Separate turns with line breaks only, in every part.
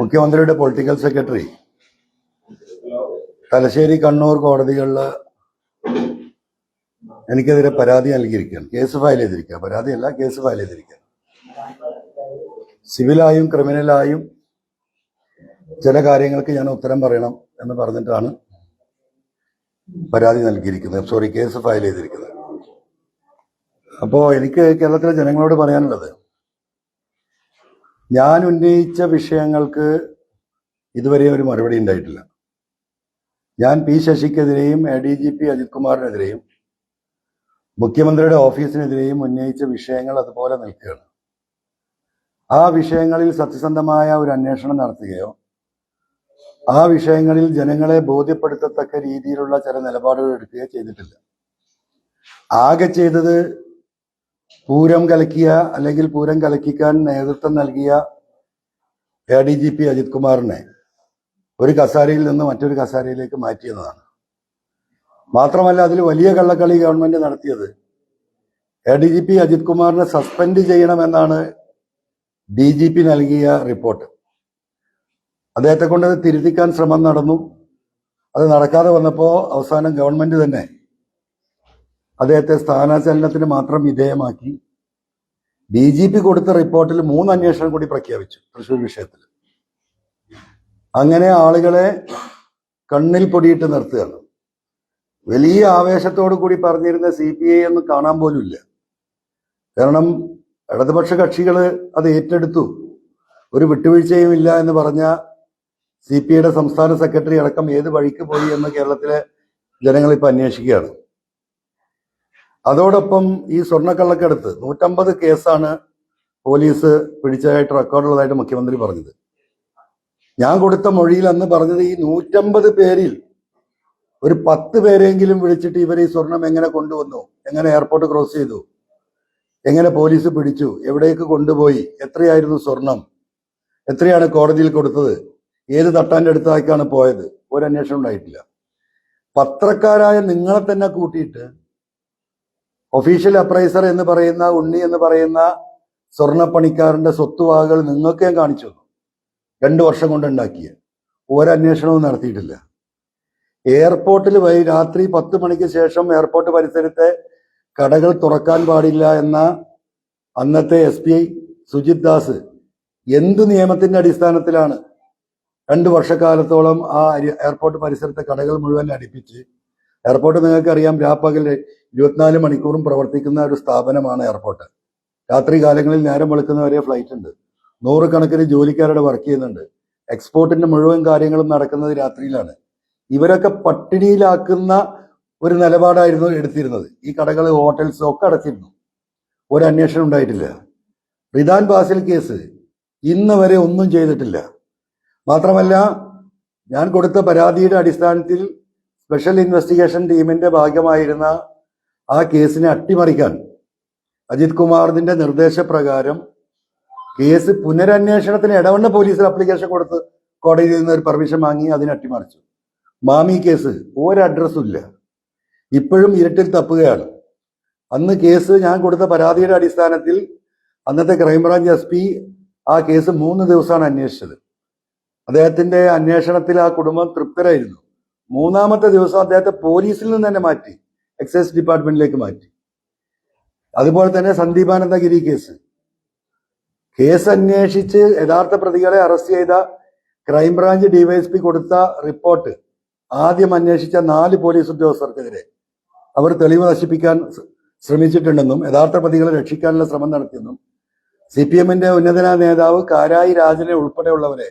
മുഖ്യമന്ത്രിയുടെ political secretary Thalassery Kannur കോടതികളിൽ എനിക്കെതിരെ പരാതി നൽകിയിരിക്കുകയാണ്. കേസ് ഫയൽ ചെയ്തിരിക്കുക പരാതിയല്ല കേസ് ഫയൽ ചെയ്തിരിക്കുക സിവിലായും ക്രിമിനലായും ചില കാര്യങ്ങൾക്ക് ഞാൻ ഉത്തരം പറയണം എന്ന് പറഞ്ഞിട്ടാണ് പരാതി നൽകിയിരിക്കുന്നത്. സോറി കേസ് ഫയൽ ചെയ്തിരിക്കുന്നത്. അപ്പോൾ എനിക്ക് കേരളത്തിലെ ജനങ്ങളോട് പറയാനുള്ളത് ഞാൻ ഉന്നയിച്ച വിഷയങ്ങൾക്ക് ഇതുവരെ ഒരു മറുപടി ഉണ്ടായിട്ടില്ല. ഞാൻ P ശശിക്കെതിരെയും A D G P Ajith കുമാറിനെതിരെയും മുഖ്യമന്ത്രിയുടെ ഓഫീസിനെതിരെയും ഉന്നയിച്ച വിഷയങ്ങൾ അതുപോലെ നിൽക്കുകയാണ്. ആ വിഷയങ്ങളിൽ സത്യസന്ധമായ ഒരു അന്വേഷണം നടത്തുകയോ ആ വിഷയങ്ങളിൽ ജനങ്ങളെ ബോധ്യപ്പെടുത്തത്തക്ക രീതിയിലുള്ള ചില നിലപാടുകൾ എടുക്കുകയോ ചെയ്തിട്ടില്ല. ആകെ ചെയ്തത് പൂരം കലക്കിയ അല്ലെങ്കിൽ പൂരം കലക്കിക്കാൻ നേതൃത്വം നൽകിയ A D G P Ajith കുമാറിനെ ഒരു കസാരയിൽ നിന്ന് മറ്റൊരു കസാരയിലേക്ക് മാറ്റിയെന്നതാണ് മാത്രമല്ല അതിൽ വലിയ കള്ളക്കളി ഗവൺമെന്റ് നടത്തിയത്. A D G P Ajith കുമാറിനെ സസ്പെൻഡ് ചെയ്യണമെന്നാണ് ഡി ജി പി നൽകിയ റിപ്പോർട്ട്. അദ്ദേഹത്തെ കൊണ്ട് തിരുത്തിക്കാൻ ശ്രമം നടന്നു. അത് നടക്കാതെ വന്നപ്പോൾ അവസാനം ഗവൺമെന്റ് തന്നെ അദ്ദേഹത്തെ സ്ഥാനാചലനത്തിന് മാത്രം വിധേയമാക്കി. ഡി ജി പി കൊടുത്ത റിപ്പോർട്ടിൽ മൂന്ന് അന്വേഷണം കൂടി പ്രഖ്യാപിച്ചു തൃശൂർ വിഷയത്തിൽ. അങ്ങനെ ആളുകളെ കണ്ണിൽ പൊടിയിട്ട് നിർത്തുകയാണ്. വലിയ ആവേശത്തോടു കൂടി പറഞ്ഞിരുന്ന സി പി ഐ ഒന്നും കാണാൻ പോലും ഇല്ല കാരണം ഇടതുപക്ഷ കക്ഷികൾ അത് ഏറ്റെടുത്തു. ഒരു വിട്ടുവീഴ്ചയും ഇല്ല എന്ന് പറഞ്ഞ സി പി ഐയുടെ സംസ്ഥാന സെക്രട്ടറി അടക്കം ഏത് വഴിക്ക് പോയി എന്ന് കേരളത്തിലെ ജനങ്ങൾ ഇപ്പൊ അന്വേഷിക്കുകയാണ്. അതോടൊപ്പം ഈ സ്വർണക്കള്ളക്കടുത്ത് നൂറ്റമ്പത് കേസാണ് പോലീസ് പിടിച്ചതായിട്ട് റെക്കോർഡുള്ളതായിട്ട് മുഖ്യമന്ത്രി പറഞ്ഞത്. ഞാൻ കൊടുത്ത മൊഴിയിൽ അന്ന് പറഞ്ഞത് ഈ നൂറ്റമ്പത് പേരിൽ ഒരു പത്ത് പേരെങ്കിലും വിളിച്ചിട്ട് ഇവർ ഈ സ്വർണം എങ്ങനെ കൊണ്ടുവന്നു? എങ്ങനെ എയർപോർട്ട് ക്രോസ് ചെയ്തു? എങ്ങനെ പോലീസ് പിടിച്ചു? എവിടേക്ക് കൊണ്ടുപോയി? എത്രയായിരുന്നു സ്വർണം? എത്രയാണ് കോടതിയിൽ കൊടുത്തത്? ഏത് തട്ടാന്റെ അടുത്തായിക്കാണ് പോയത്? ഒരു അന്വേഷണം ഉണ്ടായിട്ടില്ല. പത്രക്കാരായ നിങ്ങളെ തന്നെ കൂട്ടിയിട്ട് ഒഫീഷ്യൽ അപ്രൈസർ എന്ന് പറയുന്ന ഉണ്ണി എന്ന് പറയുന്ന സ്വർണപ്പണിക്കാരന്റെ സ്വത്തുവകകൾ നിങ്ങൾക്ക് ഞാൻ കാണിച്ചു തന്നു. രണ്ടു വർഷം കൊണ്ട് ഉണ്ടാക്കിയ. ഒരന്വേഷണവും നടത്തിയിട്ടില്ല. എയർപോർട്ടിൽ വൈ രാത്രി പത്ത് മണിക്ക് ശേഷം എയർപോർട്ട് പരിസരത്തെ കടകൾ തുറക്കാൻ പാടില്ല എന്ന അന്നത്തെ S P I Sujith Das എന്ത് നിയമത്തിന്റെ അടിസ്ഥാനത്തിലാണ് രണ്ട് വർഷക്കാലത്തോളം ആ എയർപോർട്ട് പരിസരത്തെ കടകൾ മുഴുവൻ അടുപ്പിച്ച്. എയർപോർട്ട് നിങ്ങൾക്ക് അറിയാം രാപ്പകൽ ഇരുപത്തിനാല് മണിക്കൂറും പ്രവർത്തിക്കുന്ന ഒരു സ്ഥാപനമാണ് എയർപോർട്ട്. രാത്രി കാലങ്ങളിൽ നേരം വെളുക്കുന്നവരെ ഫ്ലൈറ്റ് ഉണ്ട്. നൂറുകണക്കിന് ജോലിക്കാരുടെ വർക്ക് ചെയ്യുന്നുണ്ട്. എക്സ്പോർട്ടിന്റെ മുഴുവൻ കാര്യങ്ങളും നടക്കുന്നത് രാത്രിയിലാണ്. ഇവരൊക്കെ പട്ടിണിയിലാക്കുന്ന ഒരു നിലപാടായിരുന്നു എടുത്തിരുന്നത്. ഈ കടകൾ ഹോട്ടൽസ് ഒക്കെ അടച്ചിരുന്നു. ഒരു അന്വേഷണം ഉണ്ടായിട്ടില്ല. റിദാൻ ബാസിൽ കേസ് ഇന്ന് വരെ ഒന്നും ചെയ്തിട്ടില്ല. മാത്രമല്ല ഞാൻ കൊടുത്ത പരാതിയുടെ അടിസ്ഥാനത്തിൽ സ്പെഷ്യൽ ഇൻവെസ്റ്റിഗേഷൻ ടീമിന്റെ ഭാഗമായിരുന്ന ആ കേസിനെ അട്ടിമറിക്കാൻ അജിത് കുമാറിന്റെ നിർദ്ദേശപ്രകാരം കേസ് പുനരന്വേഷണത്തിന് ഇടവണ്ണ പോലീസിൽ അപ്ലിക്കേഷൻ കൊടുത്ത് കോടതിയിൽ നിന്ന് ഒരു പെർമിഷൻ വാങ്ങി അതിനെ അട്ടിമറിച്ചു. മാമി കേസ് ഒരു അഡ്രസ്സും ഇല്ല. ഇപ്പോഴും ഇരട്ടിൽ തപ്പുകയാണ്. അന്ന് കേസ് ഞാൻ കൊടുത്ത പരാതിയുടെ അടിസ്ഥാനത്തിൽ അന്നത്തെ ക്രൈംബ്രാഞ്ച് എസ് പി ആ കേസ് മൂന്ന് ദിവസമാണ് അന്വേഷിച്ചത്. അദ്ദേഹത്തിന്റെ അന്വേഷണത്തിൽ ആ കുടുംബം തൃപ്തരായിരുന്നു. മൂന്നാമത്തെ ദിവസം അദ്ദേഹത്തെ പോലീസിൽ നിന്ന് തന്നെ മാറ്റി. എക്സൈസ് ഡിപ്പാർട്ട്മെന്റിലേക്ക് മാറ്റി. അതുപോലെ തന്നെ സന്ദീപാനന്ദഗിരി കേസ്. കേസ് അന്വേഷിച്ച് യഥാർത്ഥ പ്രതികളെ അറസ്റ്റ് ചെയ്ത ക്രൈംബ്രാഞ്ച് ഡിവൈഎസ്പി കൊടുത്ത റിപ്പോർട്ട് ആദ്യം അന്വേഷിച്ച നാല് പോലീസ് ഉദ്യോഗസ്ഥർക്കെതിരെ അവർ തെളിവ് നശിപ്പിക്കാൻ ശ്രമിച്ചിട്ടുണ്ടെന്നും യഥാർത്ഥ പ്രതികളെ രക്ഷിക്കാനുള്ള ശ്രമം നടത്തിയെന്നും സി പി എമ്മിന്റെ ഉന്നതന നേതാവ് കാരായി രാജനെ ഉൾപ്പെടെയുള്ളവരെ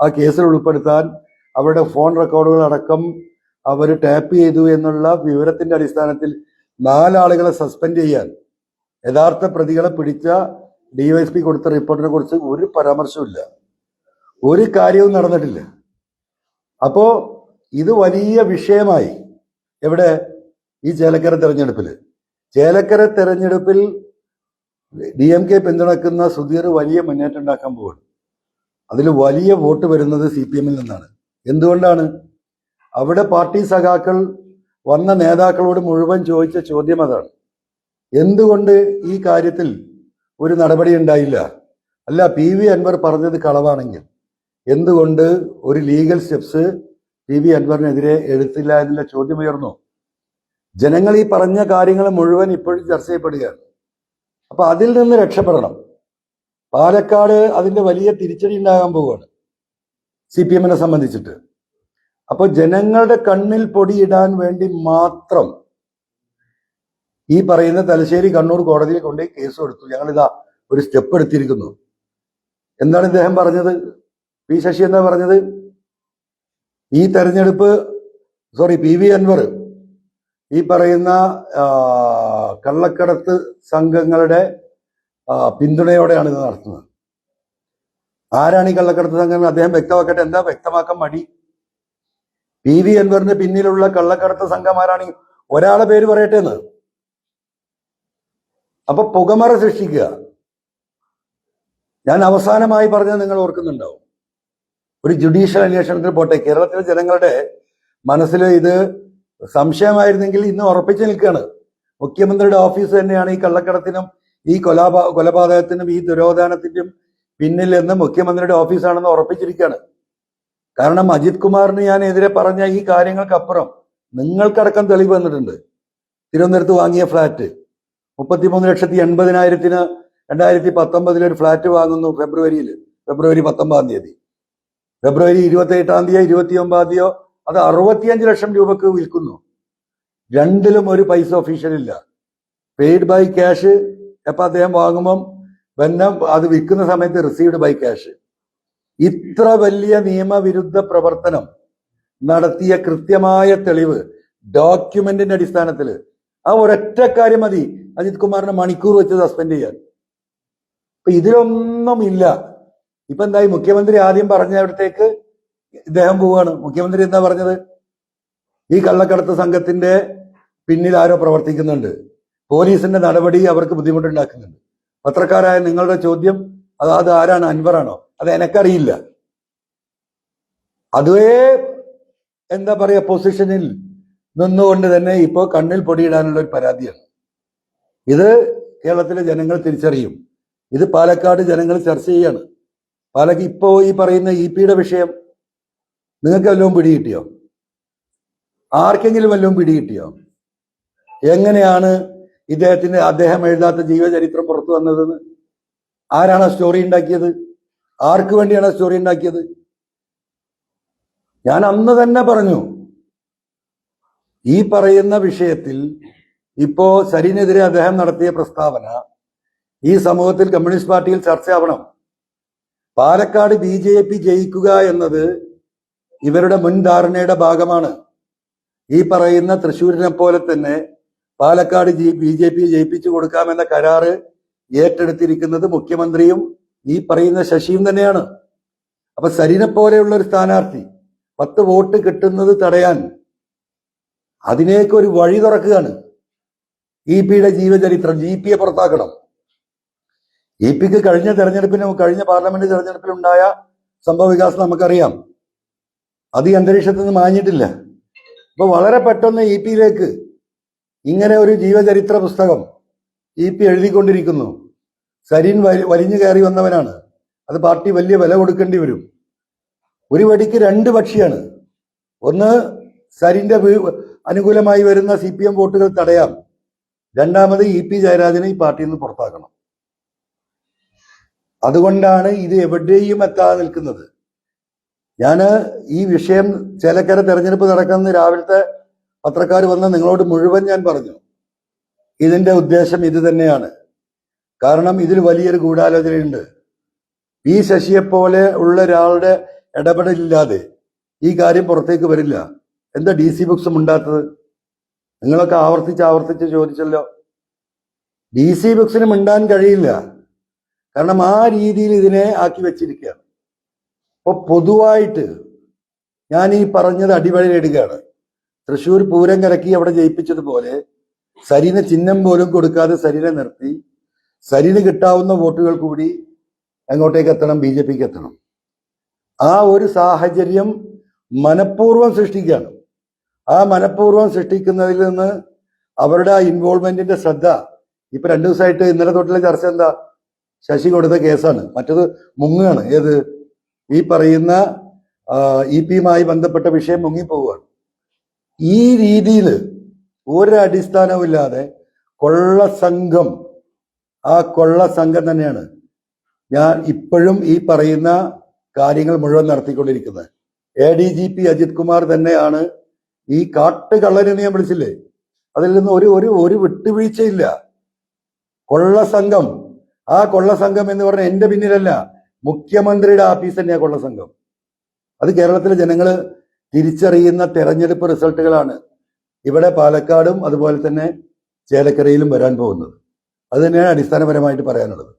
ആ കേസിൽ ഉൾപ്പെടുത്താൻ അവരുടെ ഫോൺ റെക്കോർഡുകൾ അടക്കം അവർ ടാപ്പ് ചെയ്തു എന്നുള്ള വിവരത്തിന്റെ അടിസ്ഥാനത്തിൽ നാലാളുകളെ സസ്പെൻഡ് ചെയ്യാൻ യഥാർത്ഥ പ്രതികളെ പിടിച്ച ഡിവൈഎസ്പി കൊടുത്ത റിപ്പോർട്ടിനെ കുറിച്ച് ഒരു പരാമർശവും ഒരു കാര്യവും നടന്നിട്ടില്ല. അപ്പോ ഇത് വലിയ വിഷയമായി എവിടെ? ഈ ചേലക്കര തെരഞ്ഞെടുപ്പിൽ ചേലക്കര തെരഞ്ഞെടുപ്പിൽ ഡി എം കെ പിന്തുണക്കുന്ന സുധീർ വലിയ മുന്നേറ്റം ഉണ്ടാക്കാൻ പോവുകയാണ് അതിൽ വലിയ വോട്ട് വരുന്നത് സി പി എമ്മിൽ നിന്നാണ്. എന്തുകൊണ്ടാണ്? അവിടെ പാർട്ടി സഖാക്കൾ വന്ന നേതാക്കളോട് മുഴുവൻ ചോദിച്ച ചോദ്യം അതാണ്. എന്തുകൊണ്ട് ഈ കാര്യത്തിൽ ഒരു നടപടി ഉണ്ടായില്ല? അല്ല പി വി അൻവർ പറഞ്ഞത് കളവാണെങ്കിൽ. എന്തുകൊണ്ട് ഒരു ലീഗൽ സ്റ്റെപ്സ് പി വി അൻവറിനെതിരെ എടുത്തില്ല എന്നുള്ള ചോദ്യം ഉയർന്നു? ജനങ്ങൾ ഈ പറഞ്ഞ കാര്യങ്ങൾ മുഴുവൻ ഇപ്പോഴും ചർച്ച ചെയ്യപ്പെടുകയാണ്. അപ്പൊ അതിൽ നിന്ന് രക്ഷപ്പെടണം. പാലക്കാട് അതിന്റെ വലിയ തിരിച്ചടി ഉണ്ടാകാൻ പോവുകയാണ്. സി പി എമ്മിനെ സംബന്ധിച്ചിട്ട്. അപ്പൊ ജനങ്ങളുടെ കണ്ണിൽ പൊടിയിടാൻ വേണ്ടി മാത്രം ഈ പറയുന്ന തലശ്ശേരി കണ്ണൂർ കോടതിയിൽ കൊണ്ടുപോയി കേസ് കൊടുത്തു. ഞങ്ങളിതാ ഒരു സ്റ്റെപ്പ് എടുത്തിരിക്കുന്നു. എന്താണ് ഇദ്ദേഹം പറഞ്ഞത്? പി ശശി എന്താ പറഞ്ഞത്? ഈ തെരഞ്ഞെടുപ്പ് സോറി പി വി അൻവർ ഈ പറയുന്ന കള്ളക്കടത്ത് സംഘങ്ങളുടെ പിന്തുണയോടെയാണ് ഇത് നടത്തുന്നത്. ആരാണ് ഈ കള്ളക്കടത്ത് സംഘങ്ങൾ അദ്ദേഹം വ്യക്തമാക്കട്ടെ. എന്താ വ്യക്തമാക്കാൻ മടി? പി വി അൻവറിന് പിന്നിലുള്ള കള്ളക്കടത്ത് സംഘം ആരാണ്? ഈ- ഒരാളെ പേര് പറയട്ടെ എന്ന്. അപ്പൊ പുകമറ സൃഷ്ടിക്കുക. ഞാൻ അവസാനമായി പറഞ്ഞത് നിങ്ങൾ ഓർക്കുന്നുണ്ടാവും. ഒരു ജുഡീഷ്യൽ അന്വേഷണത്തിന് പോട്ടെ കേരളത്തിലെ ജനങ്ങളുടെ മനസ്സിൽ ഇത് സംശയമായിരുന്നെങ്കിൽ ഇന്ന് ഉറപ്പിച്ചു നിൽക്കുകയാണ്. മുഖ്യമന്ത്രിയുടെ ഓഫീസ് തന്നെയാണ് ഈ കള്ളക്കടത്തിനും ഈ കൊലാപാ കൊലപാതകത്തിനും ഈ ദുരോധാനത്തിനും പിന്നിൽ എന്ന് മുഖ്യമന്ത്രിയുടെ ഓഫീസാണെന്ന് ഉറപ്പിച്ചിരിക്കുകയാണ്. കാരണം അജിത് കുമാറിന് ഞാൻ എതിരെ പറഞ്ഞ ഈ കാര്യങ്ങൾക്കപ്പുറം നിങ്ങൾക്കടക്കം തെളിവ് വന്നിട്ടുണ്ട്. തിരുവനന്തപുരത്ത് വാങ്ങിയ ഫ്ലാറ്റ്. മുപ്പത്തിമൂന്ന് ലക്ഷത്തി എൺപതിനായിരത്തിന് രണ്ടായിരത്തി പത്തൊമ്പതിൽ ഒരു ഫ്ലാറ്റ് വാങ്ങുന്നു ഫെബ്രുവരിയിൽ. ഫെബ്രുവരി പത്തൊമ്പതാം തീയതി. ഫെബ്രുവരി ഇരുപത്തി എട്ടാം തീയതി ഇരുപത്തി ഒമ്പതാം തീയതിയോ അത് അറുപത്തിയഞ്ച് ലക്ഷം രൂപക്ക് വിൽക്കുന്നു. രണ്ടിലും ഒരു പൈസ ഒഫീഷ്യൽ ഇല്ല പെയ്ഡ് ബൈ ക്യാഷ് എപ്പോൾ അദ്ദേഹം വാങ്ങുമ്പം ബന്ധം അത് വിൽക്കുന്ന സമയത്ത് റിസീവ്ഡ് ബൈ ക്യാഷ് ഇത്ര വലിയ നിയമവിരുദ്ധ പ്രവർത്തനം നടത്തിയ കൃത്യമായ തെളിവ് ഡോക്യുമെന്റിന്റെ അടിസ്ഥാനത്തിൽ ആ ഒരൊറ്റ കാര്യം മതി. അജിത് കുമാറിനെ മണിക്കൂർ വെച്ച് സസ്പെൻഡ് ചെയ്യാൻ. ഇപ്പൊ ഇതിലൊന്നും ഇല്ല. ഇപ്പൊ എന്തായി? മുഖ്യമന്ത്രി ആദ്യം പറഞ്ഞ അവിടത്തേക്ക് ഇദ്ദേഹം പോവാണ്. മുഖ്യമന്ത്രി എന്താ പറഞ്ഞത്? ഈ കള്ളക്കടത്ത് സംഘത്തിന്റെ പിന്നിൽ ആരോ പ്രവർത്തിക്കുന്നുണ്ട്. പോലീസിന്റെ നടപടി അവർക്ക് ബുദ്ധിമുട്ടുണ്ടാക്കുന്നുണ്ട്. പത്രക്കാരായ നിങ്ങളുടെ ചോദ്യം അത് അത് ആരാണ്? അൻവറാണോ? അത് എനക്കറിയില്ല. അതേ എന്താ പറയാ പൊസിഷനിൽ നിന്നുകൊണ്ട് തന്നെ ഇപ്പോൾ കണ്ണിൽ പൊടിയിടാനുള്ള ഒരു പരാതിയാണ്. ഇത് കേരളത്തിലെ ജനങ്ങൾ തിരിച്ചറിയും. ഇത് പാലക്കാട് ജനങ്ങൾ ചർച്ച ചെയ്യാണ്. പാലക്ക് ഇപ്പോ ഈ പറയുന്ന ഇ പിയുടെ വിഷയം നിങ്ങൾക്ക് വല്ലതും പിടികിട്ടിയോ ആർക്കെങ്കിലും വല്ലതും പിടികിട്ടിയോ എങ്ങനെയാണ് ഇദ്ദേഹത്തിന്റെ അദ്ദേഹം എഴുതാത്ത ജീവചരിത്രം പുറത്തു വന്നതെന്ന്? ആരാണ് സ്റ്റോറി ഉണ്ടാക്കിയത്? ആർക്ക് വേണ്ടിയാണ് സ്റ്റോറി ഉണ്ടാക്കിയത്? ഞാൻ അന്ന് തന്നെ പറഞ്ഞു ഈ പറയുന്ന വിഷയത്തിൽ ഇപ്പോ സരിനെതിരെ അദ്ദേഹം നടത്തിയ പ്രസ്താവന ഈ സമൂഹത്തിൽ കമ്മ്യൂണിസ്റ്റ് പാർട്ടിയിൽ ചർച്ചയാവണം. പാലക്കാട് ബി ജെ പി ജയിക്കുക എന്നത് ഇവരുടെ മുൻധാരണയുടെ ഭാഗമാണ്. ഈ പറയുന്ന തൃശ്ശൂരിനെ പോലെ തന്നെ പാലക്കാട് ബി ജെ പി ജയിപ്പിച്ചു കൊടുക്കാമെന്ന കരാറ് ഏറ്റെടുത്തിരിക്കുന്നത് മുഖ്യമന്ത്രിയും ഈ പറയുന്ന ശശിയും തന്നെയാണ്. അപ്പൊ സരിനെ പോലെയുള്ള ഒരു സ്ഥാനാർത്ഥി പത്ത് വോട്ട് കിട്ടുന്നത് തടയാൻ അതിനേക്ക് ഒരു വഴി തുറക്കുകയാണ് ഇ പിയുടെ ജീവചരിത്രം ജി പിയെ പുറത്താക്കണം. ഇ പിക്ക് കഴിഞ്ഞ തെരഞ്ഞെടുപ്പിന് കഴിഞ്ഞ പാർലമെന്റ് തെരഞ്ഞെടുപ്പിലുണ്ടായ സംഭവ വികാസം നമുക്കറിയാം. അത് ഈ അന്തരീക്ഷത്തിൽ നിന്ന് മാഞ്ഞിട്ടില്ല. അപ്പൊ വളരെ പെട്ടെന്ന് ഇ പിയിലേക്ക് ഇങ്ങനെ ഒരു ജീവചരിത്ര പുസ്തകം ഇ പി എഴുതിക്കൊണ്ടിരിക്കുന്നു. സരിൻ വലി- വലിഞ്ഞു കയറി വന്നവനാണ്. അത് പാർട്ടി വലിയ വില കൊടുക്കേണ്ടി വരും. ഒരു വടിക്ക് രണ്ട് പക്ഷിയാണ്. ഒന്ന് സരിന്റെ അനുകൂലമായി വരുന്ന സി പി എം വോട്ടുകൾ തടയാം. രണ്ടാമത് ഇ പി ജയരാജനെ ഈ പാർട്ടിയിൽ നിന്ന് പുറത്താക്കണം. അതുകൊണ്ടാണ് ഇത് എവിടെയും എത്താതെ നിൽക്കുന്നത്. ഞാൻ ഈ വിഷയം ചേലക്കര തെരഞ്ഞെടുപ്പ് നടക്കുന്ന രാവിലത്തെ പത്രക്കാർ വന്ന് നിങ്ങളോട് മുഴുവൻ ഞാൻ പറഞ്ഞു. ഇതിന്റെ ഉദ്ദേശം ഇത് തന്നെയാണ്. കാരണം ഇതിൽ വലിയൊരു ഗൂഢാലോചനയുണ്ട്. പി ശശിയെ പോലെ ഉള്ള ഒരാളുടെ ഇടപെടലില്ലാതെ ഈ കാര്യം പുറത്തേക്ക് വരില്ല. എന്താ ഡി സി ബുക്സ് ഉണ്ടാത്തത്? നിങ്ങളൊക്കെ ആവർത്തിച്ച് ആവർത്തിച്ച് ചോദിച്ചല്ലോ. ഡി സി ബുക്സിന് മിണ്ടാൻ കഴിയില്ല. കാരണം ആ രീതിയിൽ ഇതിനെ ആക്കി വെച്ചിരിക്കുകയാണ്. അപ്പോൾ പൊതുവായിട്ട് ഞാൻ ഈ പറഞ്ഞത് അടിവഴിയിടുകയാണ് തൃശ്ശൂർ പൂരം കലക്കി അവിടെ ജയിപ്പിച്ചതുപോലെ സരിന് ചിഹ്നം പോലും കൊടുക്കാതെ സരിനെ നിർത്തി സരിന് കിട്ടാവുന്ന വോട്ടുകൾ കൂടി എങ്ങോട്ടേക്ക് എത്തണം ബി ജെ പിക്ക് എത്തണം. ആ ഒരു സാഹചര്യം മനഃപൂർവം സൃഷ്ടിക്കുകയാണ്. ആ മനഃപൂർവം സൃഷ്ടിക്കുന്നതിൽ നിന്ന് അവരുടെ ആ ഇൻവോൾവ്മെന്റിന്റെ ശ്രദ്ധ ഇപ്പൊ രണ്ടു ദിവസമായിട്ട് ഇന്നലെ തൊട്ടുള്ള ചർച്ച എന്താ? ശശി കൊടുത്ത കേസാണ്. മറ്റത് മുങ്ങുകയാണ്. ഏത്? ഈ പറയുന്ന ഇ പിയുമായി ബന്ധപ്പെട്ട വിഷയം മുങ്ങിപ്പോവുകയാണ്. ഈ രീതിയിൽ ഒരടിസ്ഥാനവും ഇല്ലാതെ കൊള്ള സംഘം ആ കൊള്ള സംഘം തന്നെയാണ്. ഞാൻ ഇപ്പോഴും ഈ പറയുന്ന കാര്യങ്ങൾ മുഴുവൻ നടത്തിക്കൊണ്ടിരിക്കുന്നത്. A D G P Ajith Kumar തന്നെയാണ് ഈ കാട്ടുകള്ളനെന്ന് ഞാൻ വിളിച്ചില്ലേ? അതിൽ നിന്ന് ഒരു ഒരു ഒരു വിട്ടുവീഴ്ചയില്ല. കൊള്ള സംഘം. ആ കൊള്ള സംഘം എന്ന് പറഞ്ഞാൽ എന്റെ പിന്നിലല്ല മുഖ്യമന്ത്രിയുടെ ആഫീസ് തന്നെയാ കൊള്ള സംഘം. അത് കേരളത്തിലെ ജനങ്ങൾ തിരിച്ചറിയുന്ന തെരഞ്ഞെടുപ്പ് റിസൾട്ടുകളാണ് ഇവിടെ പാലക്കാടും അതുപോലെ തന്നെ ചേലക്കരയിലും വരാൻ പോകുന്നത്. അത് തന്നെയാണ് അടിസ്ഥാനപരമായിട്ട് പറയാനുള്ളത്.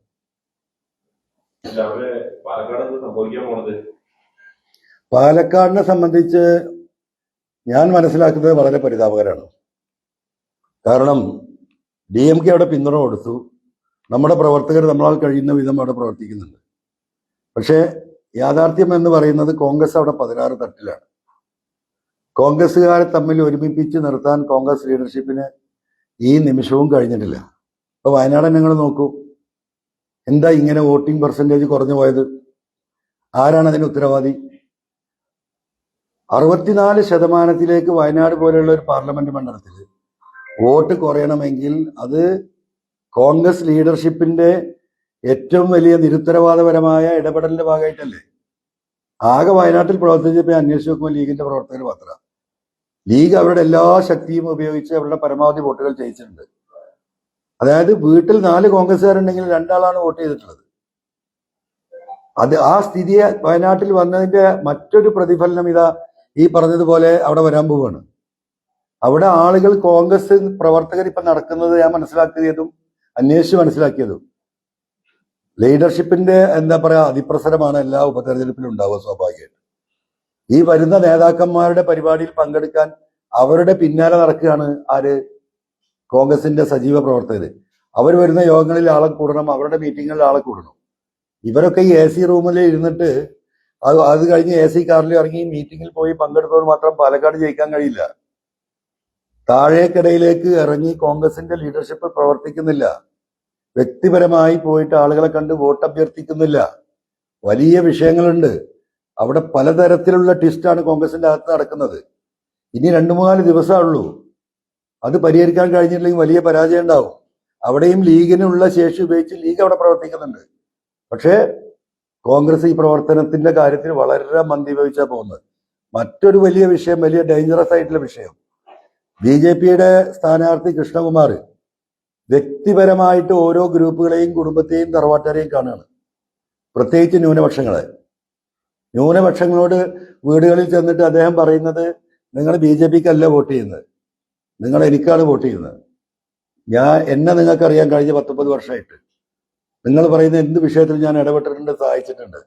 പാലക്കാടിനെ സംബന്ധിച്ച് ഞാൻ മനസ്സിലാക്കുന്നത് വളരെ പരിതാപകരമാണ് കാരണം ഡി എം കെ അവിടെ പിന്തുണ കൊടുത്തു. നമ്മുടെ പ്രവർത്തകർ നമ്മളാൽ കഴിയുന്ന വിധം അവിടെ പ്രവർത്തിക്കുന്നുണ്ട്. പക്ഷേ യാഥാർത്ഥ്യം എന്ന് പറയുന്നത് കോൺഗ്രസ് അവിടെ പതിനാറ് തട്ടിലാണ്. കോൺഗ്രസ്സുകാരെ തമ്മിൽ ഒരുമിപ്പിച്ച് നിർത്താൻ കോൺഗ്രസ് ലീഡർഷിപ്പിന് ഈ നിമിഷവും കഴിഞ്ഞിട്ടില്ല. ഇപ്പൊ വയനാട് നിങ്ങൾ നോക്കൂ. എന്താ ഇങ്ങനെ വോട്ടിംഗ് പെർസെന്റേജ് കുറഞ്ഞു പോയത്? ആരാണ് അതിന് ഉത്തരവാദി? അറുപത്തിനാല് ശതമാനത്തിലേക്ക് വയനാട് പോലെയുള്ള ഒരു പാർലമെന്റ് മണ്ഡലത്തിൽ വോട്ട് കുറയണമെങ്കിൽ അത് കോൺഗ്രസ് ലീഡർഷിപ്പിന്റെ ഏറ്റവും വലിയ നിരുത്തരവാദപരമായ ഇടപെടലിന്റെ ഭാഗമായിട്ടല്ലേ? ആകെ വയനാട്ടിൽ പ്രവർത്തിച്ചപ്പോൾ അന്വേഷിച്ച് നോക്കുമ്പോൾ ലീഗിന്റെ പ്രവർത്തകർ മാത്രമാണ് ലീഗ് അവരുടെ എല്ലാ ശക്തിയും ഉപയോഗിച്ച് അവരുടെ പരമാവധി വോട്ടുകൾ ജയിച്ചിട്ടുണ്ട്. അതായത് വീട്ടിൽ നാല് കോൺഗ്രസ്സുകാരുണ്ടെങ്കിൽ രണ്ടാളാണ് വോട്ട് ചെയ്തിട്ടുള്ളത്. അത് ആ സ്ഥിതിയെ വയനാട്ടിൽ വന്നതിന്റെ മറ്റൊരു പ്രതിഫലനം ഇതാ ഈ പറഞ്ഞതുപോലെ അവിടെ വരാൻ പോവാണ്. അവിടെ ആളുകൾ കോൺഗ്രസ് പ്രവർത്തകർ ഇപ്പൊ നടക്കുന്നത് ഞാൻ മനസ്സിലാക്കിയതും അന്വേഷിച്ച് മനസ്സിലാക്കിയതും. ലീഡർഷിപ്പിന്റെ എന്താ പറയാ അതിപ്രസരമാണ് എല്ലാ ഉപതെരഞ്ഞെടുപ്പിലും ഉണ്ടാവുക സ്വാഭാവികമായിട്ട്. ഈ വരുന്ന നേതാക്കന്മാരുടെ പരിപാടിയിൽ പങ്കെടുക്കാൻ അവരുടെ പിന്നാലെ നടക്കുകയാണ് ആര്? കോൺഗ്രസിന്റെ സജീവ പ്രവർത്തകര് അവർ വരുന്ന യോഗങ്ങളിൽ ആളെ കൂടണം അവരുടെ മീറ്റിങ്ങുകളിൽ ആളെ കൂടണം. ഇവരൊക്കെ ഈ എ സി റൂമിൽ ഇരുന്നിട്ട് അത് അത് കഴിഞ്ഞ് എ സി കാറിൽ ഇറങ്ങി മീറ്റിങ്ങിൽ പോയി പങ്കെടുത്തവർ മാത്രം പാലക്കാട് ജയിക്കാൻ കഴിയില്ല. താഴേക്കിടയിലേക്ക് ഇറങ്ങി കോൺഗ്രസിന്റെ ലീഡർഷിപ്പ് പ്രവർത്തിക്കുന്നില്ല. വ്യക്തിപരമായി പോയിട്ട് ആളുകളെ കണ്ട് വോട്ട് അഭ്യർത്ഥിക്കുന്നില്ല വലിയ വിഷയങ്ങളുണ്ട്. അവിടെ പലതരത്തിലുള്ള ട്വിസ്റ്റാണ് കോൺഗ്രസിന്റെ അകത്ത് നടക്കുന്നത്. ഇനി രണ്ടു മൂന്നാൽ ദിവസമുള്ളൂ അത് പരിഹരിക്കാൻ കഴിഞ്ഞില്ലെങ്കിൽ വലിയ പരാജയം ഉണ്ടാവും. അവിടെയും ലീഗിനുള്ള ശേഷി ഉപയോഗിച്ച് ലീഗ് അവിടെ പ്രവർത്തിക്കുന്നുണ്ട്. പക്ഷേ കോൺഗ്രസ് ഈ പ്രവർത്തനത്തിന്റെ കാര്യത്തിൽ വളരെ മന്ദീഭവിച്ചാ പോകുന്നത്. മറ്റൊരു വലിയ വിഷയം വലിയ ഡേഞ്ചറസ് ആയിട്ടുള്ള വിഷയം. ബി ജെ പിയുടെ സ്ഥാനാർത്ഥി കൃഷ്ണകുമാർ വ്യക്തിപരമായിട്ട് ഓരോ ഗ്രൂപ്പുകളെയും കുടുംബത്തെയും തറവാട്ടുകാരെയും കാണുകയാണ്. പ്രത്യേകിച്ച് ന്യൂനപക്ഷങ്ങളെ. ന്യൂനപക്ഷങ്ങളോട് വീടുകളിൽ ചെന്നിട്ട് അദ്ദേഹം പറയുന്നത് നിങ്ങൾ ബി ജെ പിക്കല്ല വോട്ട് ചെയ്യുന്നത്. നിങ്ങൾ എനിക്കാണ് വോട്ട് ചെയ്യുന്നത്. ഞാൻ എന്നെ നിങ്ങൾക്ക് അറിയാൻ കഴിഞ്ഞ പത്തൊമ്പത് വർഷമായിട്ട്. നിങ്ങൾ പറയുന്ന എന്ത് വിഷയത്തിൽ ഞാൻ ഇടപെട്ടിട്ടുണ്ട് സഹായിച്ചിട്ടുണ്ട്.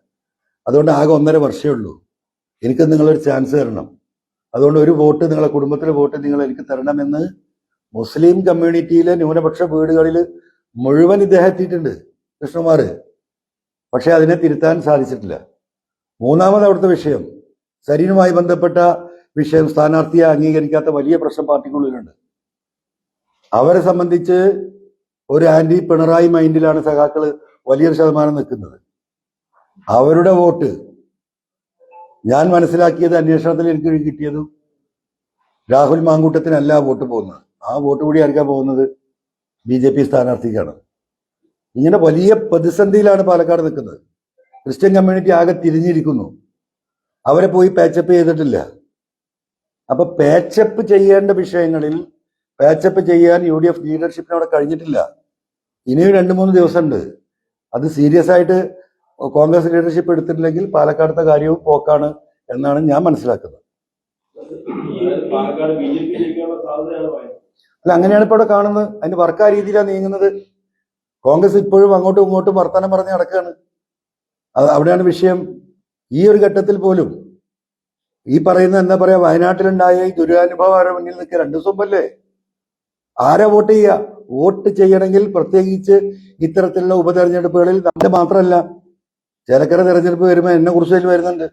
അതുകൊണ്ട് ആകെ ഒന്നര വർഷമേ ഉള്ളൂ. എനിക്ക് നിങ്ങളൊരു ചാൻസ് തരണം. അതുകൊണ്ട് ഒരു വോട്ട് നിങ്ങളെ കുടുംബത്തിലെ വോട്ട് നിങ്ങൾ എനിക്ക് തരണമെന്ന് മുസ്ലിം കമ്മ്യൂണിറ്റിയിലെ ന്യൂനപക്ഷ വീടുകളിൽ മുഴുവൻ ഇദ്ദേഹം എത്തിയിട്ടുണ്ട് കൃഷ്ണകുമാർ. പക്ഷെ അതിനെ തിരുത്താൻ സാധിച്ചിട്ടില്ല. മൂന്നാമത് അവിടുത്തെ വിഷയം സരീനുമായി ബന്ധപ്പെട്ട വിഷയം സ്ഥാനാർത്ഥിയെ അംഗീകരിക്കാത്ത വലിയ പ്രശ്നം പാർട്ടിക്കുള്ളിലുണ്ട്. അവരെ സംബന്ധിച്ച് ഒരു ആന്റി പിണറായി മൈൻഡിലാണ് സഖാക്കൾ വലിയൊരു ശതമാനം നിൽക്കുന്നത്. അവരുടെ വോട്ട് ഞാൻ മനസ്സിലാക്കിയത് അന്വേഷണത്തിൽ എനിക്ക് കിട്ടിയതും രാഹുൽ മാങ്കൂട്ടത്തിനല്ല വോട്ട് പോകുന്നത്. ആ വോട്ട് കൂടി ആർക്കാ പോകുന്നത്? ബി ജെ പി സ്ഥാനാർത്ഥിക്കാണ്. ഇങ്ങനെ വലിയ പ്രതിസന്ധിയിലാണ് പാലക്കാട് നിൽക്കുന്നത്. ക്രിസ്ത്യൻ കമ്മ്യൂണിറ്റി ആകെ തിരിഞ്ഞിരിക്കുന്നു. അവരെ പോയി പാച്ചപ്പ് ചെയ്തിട്ടില്ല. അപ്പൊ പാച്ചപ്പ് ചെയ്യേണ്ട വിഷയങ്ങളിൽ പാച്ചപ്പ് ചെയ്യാൻ യു ഡി എഫ് ലീഡർഷിപ്പിന് അവിടെ കഴിഞ്ഞിട്ടില്ല. ഇനിയും രണ്ട് മൂന്ന് ദിവസമുണ്ട്. അത് സീരിയസ് ആയിട്ട് കോൺഗ്രസ് ലീഡർഷിപ്പ് എടുത്തിട്ടില്ലെങ്കിൽ പാലക്കാടത്തെ കാര്യവും പോക്കാണ് എന്നാണ് ഞാൻ മനസ്സിലാക്കുന്നത്. അല്ല അങ്ങനെയാണ് ഇപ്പോൾ ഇവിടെ കാണുന്നത്. അതിന്റെ വർക്ക് ആ രീതിയിലാണ് നീങ്ങുന്നത്. കോൺഗ്രസ് ഇപ്പോഴും അങ്ങോട്ടും ഇങ്ങോട്ടും വർത്തമാനം പറഞ്ഞ് നടക്കുകയാണ്. അത് അവിടെയാണ് വിഷയം. ഈ ഒരു ഘട്ടത്തിൽ പോലും ഈ പറയുന്ന എന്താ പറയാ വയനാട്ടിലുണ്ടായ ഈ ദുരനുഭവം ആരുടെ മുന്നിൽ നിൽക്കുക രണ്ടു ദിവസം മുമ്പല്ലേ ആരാ വോട്ട് ചെയ്യുക? വോട്ട് ചെയ്യണമെങ്കിൽ പ്രത്യേകിച്ച് ഇത്തരത്തിലുള്ള ഉപതെരഞ്ഞെടുപ്പുകളിൽ നമ്മുടെ മാത്രമല്ല ചേലക്കര തെരഞ്ഞെടുപ്പ് വരുമ്പോൾ എന്നെ കുറിച്ച് വരുന്നുണ്ട്.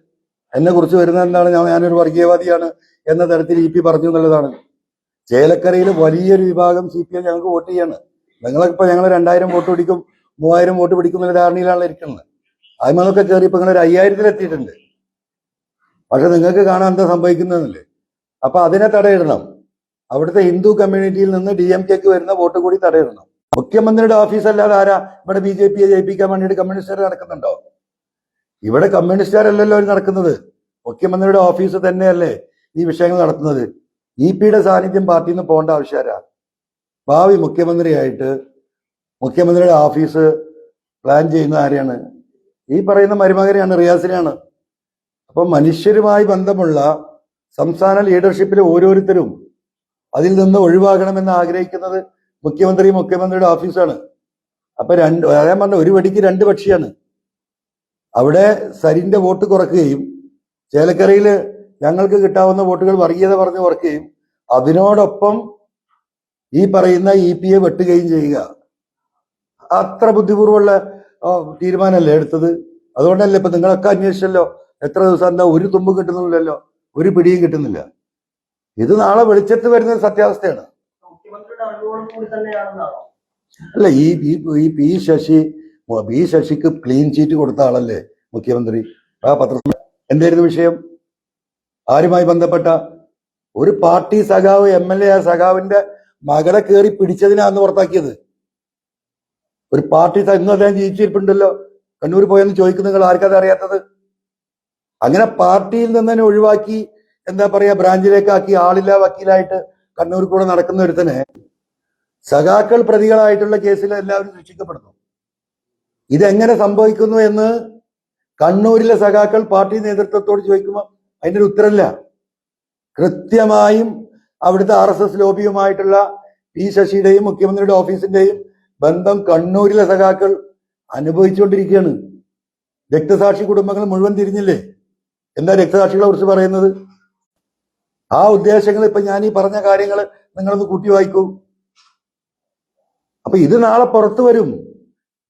എന്നെ കുറിച്ച് വരുന്നത് എന്താണ്? ഞാൻ ഞാനൊരു വർഗീയവാദിയാണ് എന്ന തരത്തിൽ ഇ പി പറഞ്ഞു എന്നുള്ളതാണ്. ചേലക്കരയിൽ വലിയൊരു വിഭാഗം സി പി എം ഞങ്ങൾക്ക് വോട്ട് ചെയ്യാണ്. നിങ്ങളിപ്പോ ഞങ്ങൾ രണ്ടായിരം വോട്ട് പിടിക്കും മൂവായിരം വോട്ട് പിടിക്കും എന്നുള്ള ധാരണയിലാണ് ഇരിക്കുന്നത്. അതിമൊക്കെ കയറി ഇപ്പൊ ഇങ്ങനെ ഒരു അയ്യായിരത്തിൽ എത്തിയിട്ടുണ്ട് പക്ഷെ നിങ്ങൾക്ക് കാണാൻ എന്താ സംഭവിക്കുന്നതല്ലേ അപ്പൊ അതിനെ തടയിടണം. അവിടുത്തെ ഹിന്ദു കമ്മ്യൂണിറ്റിയിൽ നിന്ന് ഡി എം കെക്ക് വരുന്ന വോട്ട് കൂടി തടയിടണം. മുഖ്യമന്ത്രിയുടെ ഓഫീസ് അല്ലാതെ ആരാ ഇവിടെ ബി ജെ പിയെ ജയിപ്പിക്കാൻ വേണ്ടിയിട്ട് കമ്മ്യൂണിസ്റ്റുകാർ നടക്കുന്നുണ്ടോ? ഇവിടെ കമ്മ്യൂണിസ്റ്റുകാരല്ലല്ലോ അവർ നടക്കുന്നത്. മുഖ്യമന്ത്രിയുടെ ഓഫീസ് തന്നെയല്ലേ ഈ വിഷയങ്ങൾ നടത്തുന്നത്. ഇ പിയുടെ സാന്നിധ്യം പാർട്ടിയിൽ നിന്ന് പോകേണ്ട ആവശ്യമാരാ ഭാവി മുഖ്യമന്ത്രിയായിട്ട് മുഖ്യമന്ത്രിയുടെ ഓഫീസ് പ്ലാൻ ചെയ്യുന്ന ആരെയാണ്? ഈ പറയുന്ന മരുമകനെയാണ് റിയാസിനെയാണ്. അപ്പൊ മനുഷ്യരുമായി ബന്ധമുള്ള സംസ്ഥാന ലീഡർഷിപ്പിലെ ഓരോരുത്തരും അതിൽ നിന്ന് ഒഴിവാകണമെന്ന് ആഗ്രഹിക്കുന്നത് മുഖ്യമന്ത്രി മുഖ്യമന്ത്രിയുടെ ഓഫീസാണ് അപ്പൊ രണ്ട് ഞാൻ പറഞ്ഞ ഒരു വെടിക്ക് രണ്ട് പക്ഷിയാണ് അവിടെ സരിന്റെ വോട്ട് കുറക്കുകയും ചേലക്കരയിൽ ഞങ്ങൾക്ക് കിട്ടാവുന്ന വോട്ടുകൾ വർഗീയത പറഞ്ഞ് കുറയ്ക്കുകയും അതിനോടൊപ്പം ഈ പറയുന്ന ഇ പി എ വെട്ടുകയും ചെയ്യുക. അത്ര ബുദ്ധിപൂർവമുള്ള ആ, തീരുമാനമല്ലേ എടുത്തത്? അതുകൊണ്ടല്ലേ ഇപ്പൊ നിങ്ങളൊക്കെ അന്വേഷിച്ചല്ലോ? എത്ര ദിവസം എന്താ ഒരു തുമ്പും കിട്ടുന്നില്ലല്ലോ. ഒരു പിടിയും കിട്ടുന്നില്ല. ഇത് നാളെ വെളിച്ചത്ത് വരുന്ന സത്യാവസ്ഥയാണ്. അല്ല ഈ പി ശശി പി ശശിക്ക് ക്ലീൻ ചീറ്റ് കൊടുത്ത ആളല്ലേ മുഖ്യമന്ത്രി? ആ പത്ര. എന്തായിരുന്നു വിഷയം? ആരുമായി ബന്ധപ്പെട്ട? ഒരു പാർട്ടി സഖാവ് എം എൽ എ ആ സഖാവിന്റെ മകളെ കയറി പിടിച്ചതിനാന്ന് പുറത്താക്കിയത്. ഒരു പാർട്ടി ഇന്നും അദ്ദേഹം ജീവിച്ചിരിപ്പുണ്ടല്ലോ. കണ്ണൂർ പോയെന്ന് ചോദിക്കുന്ന നിങ്ങൾ ആർക്കത് അറിയാത്തത്? അങ്ങനെ പാർട്ടിയിൽ നിന്ന് തന്നെ ഒഴിവാക്കി എന്താ പറയാ ബ്രാഞ്ചിലേക്കാക്കി ആളില്ല വക്കീലായിട്ട് കണ്ണൂർ കൂടെ നടക്കുന്ന ഒരുത്തനെ സഖാക്കൾ പ്രതികളായിട്ടുള്ള കേസിൽ എല്ലാവരും ശിക്ഷിക്കപ്പെടുന്നു. ഇതെങ്ങനെ സംഭവിക്കുന്നു എന്ന് കണ്ണൂരിലെ സഖാക്കൾ പാർട്ടി നേതൃത്വത്തോട് ചോദിക്കുമ്പോൾ അതിന്റെ ഒരു ഉത്തരമില്ല. കൃത്യമായും അവിടുത്തെ ആർ എസ് എസ് ലോബിയുമായിട്ടുള്ള പി ശശിയുടെയും മുഖ്യമന്ത്രിയുടെ ഓഫീസിന്റെയും ബന്ധം കണ്ണൂരിലെ സഖാക്കൾ അനുഭവിച്ചുകൊണ്ടിരിക്കുകയാണ്. രക്തസാക്ഷി കുടുംബങ്ങൾ മുഴുവൻ തിരിഞ്ഞില്ലേ? എന്താ രക്തസാക്ഷികളെ കുറിച്ച് പറയുന്നത്? ആ ഉദ്ദേശങ്ങൾ ഇപ്പൊ ഞാൻ ഈ പറഞ്ഞ കാര്യങ്ങൾ നിങ്ങളൊന്ന് കൂട്ടി വായിക്കൂ. അപ്പൊ ഇത് നാളെ പുറത്തു വരും.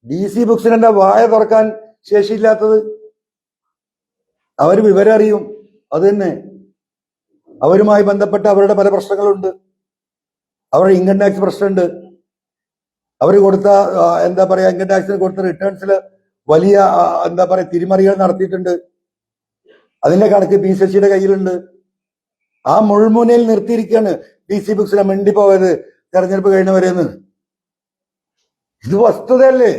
ഡി സി ബുക്സിനെ വായ തുറക്കാൻ ശേഷിയില്ലാത്തത്. അവർ വിവരം അറിയും. അത് തന്നെ. അവരുമായി ബന്ധപ്പെട്ട അവരുടെ പല പ്രശ്നങ്ങളുണ്ട്. അവരുടെ ഇൻകം ടാക്സ് പ്രശ്നമുണ്ട്. അവർ കൊടുത്ത എന്താ പറയാ ഇൻകം ടാക്സിന് കൊടുത്ത റിട്ടേൺസിൽ വലിയ എന്താ പറയാ തിരിമറികൾ നടത്തിയിട്ടുണ്ട്. അതിന്റെ കണക്ക് പി ശശിയുടെ കയ്യിലുണ്ട്. ആ മുൾമുനയിൽ നിർത്തിയിരിക്കുകയാണ് പി സി ബുക്സിനെ മിണ്ടി പോയത് തെരഞ്ഞെടുപ്പ് കഴിഞ്ഞവരെന്ന്. ഇത് വസ്തുതയല്ലേ?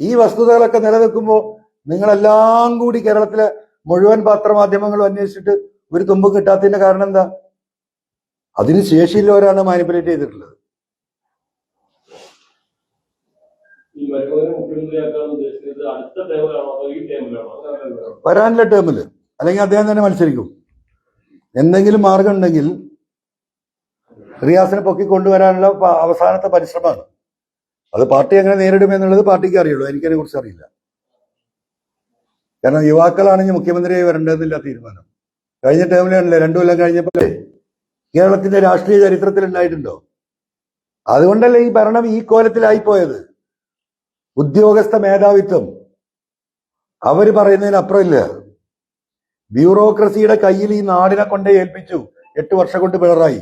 ഈ വസ്തുതകളൊക്കെ നിലനിൽക്കുമ്പോൾ നിങ്ങളെല്ലാം കൂടി കേരളത്തിലെ മുഴുവൻ പത്രമാധ്യമങ്ങളും അന്വേഷിച്ചിട്ട് ഒരു തുമ്പും കിട്ടാത്തതിന്റെ കാരണം എന്താ? അതിന് ശേഷിയുള്ളവരാണ് മാനിപ്പുലേറ്റ് ചെയ്തിട്ടുള്ളത്. വരാനില്ല ടേമിൽ അല്ലെങ്കിൽ അദ്ദേഹം തന്നെ മത്സരിക്കും. എന്തെങ്കിലും മാർഗം ഉണ്ടെങ്കിൽ റിയാസിനെ പൊക്കി കൊണ്ടുവരാനുള്ള അവസാനത്തെ പരിശ്രമമാണ്. അത് പാർട്ടി എങ്ങനെ നേരിടുമെന്നുള്ളത് പാർട്ടിക്ക് അറിയുള്ളൂ. എനിക്കതിനെ കുറിച്ച് അറിയില്ല. കാരണം യുവാക്കളാണ് മുഖ്യമന്ത്രിയായി വരേണ്ടതെന്നില്ല തീരുമാനം. കഴിഞ്ഞ ടേമിലാണല്ലേ രണ്ടു കൊല്ലം കഴിഞ്ഞപ്പോൾ കേരളത്തിന്റെ രാഷ്ട്രീയ ചരിത്രത്തിൽ ഉണ്ടായിട്ടുണ്ടോ? അതുകൊണ്ടല്ലേ ഈ ഭരണം ഈ കോലത്തിലായിപ്പോയത് ഉദ്യോഗസ്ഥ മേധാവിത്വം. അവർ പറയുന്നതിനപ്പുറമില്ല ബ്യൂറോക്രസിയുടെ കയ്യിൽ ഈ നാടിനെ കൊണ്ടേ ഏൽപ്പിച്ചു. എട്ട് വർഷം കൊണ്ട് പിണറായി.